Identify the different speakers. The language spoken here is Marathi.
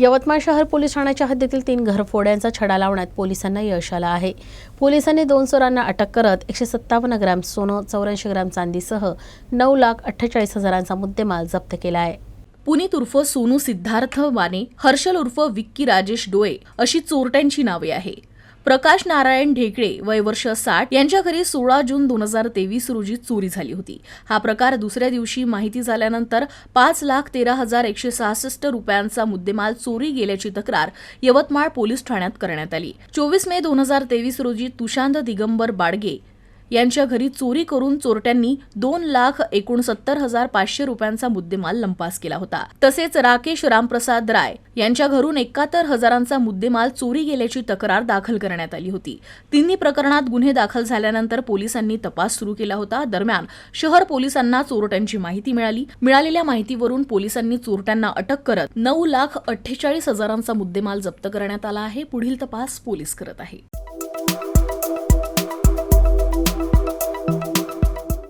Speaker 1: यवतमाळ शहर पोलीस ठाण्याच्या हद्दीतील तीन घरफोड्यांचा छडा लावण्यात पोलिसांना यश आलं आहे. पोलिसांनी दोन चोरांना अटक करत एकशे सत्तावन्न ग्रॅम सोनं चौऱ्याऐंशी ग्रॅम चांदीसह नऊ लाख अठ्ठेचाळीस हजारांचा मुद्देमाल जप्त केला आहे.
Speaker 2: पुनीत उर्फ सोनू सिद्धार्थ वाने हर्षल उर्फ विक्की राजेश डोळे अशी चोरट्यांची नावे आहे प्रकाश नारायण ढेकळे वय वर्ष साठ यांच्या घरी सोळा जून दोन हजार तेवीस रोजी चोरी झाली होती. हा प्रकार दुसऱ्या दिवशी माहिती झाल्यानंतर पाच लाख तेरा हजार एकशे सहासष्ट रुपयांचा मुद्देमाल चोरी गेल्याची तक्रार यवतमाळ पोलीस ठाण्यात करण्यात आली. चोवीस मे दोन हजार तेवीस रोजी तुशांत दिगंबर बाडगे यांच्या घरी चोरी करून चोरट्यांनी दोन लाख एकोणसत्तर हजार पाचशे रुपयांचा मुद्देमाल लंपास केला होता. तसेच राकेश रामप्रसाद राय यांच्या घरून एकाहत्तर हजारांचा मुद्देमाल चोरी गेल्याची तक्रार दाखल करण्यात आली होती. तिन्ही प्रकरणात गुन्हे दाखल झाल्यानंतर पोलिसांनी तपास सुरू केला होता. दरम्यान शहर पोलिसांना चोरट्यांची माहिती मिळाली. मिळालेल्या माहितीवरून पोलिसांनी चोरट्यांना अटक करत नऊ लाख अठ्ठेचाळीस हजारांचा मुद्देमाल जप्त करण्यात आला आहे. पुढील तपास पोलीस करत आहे.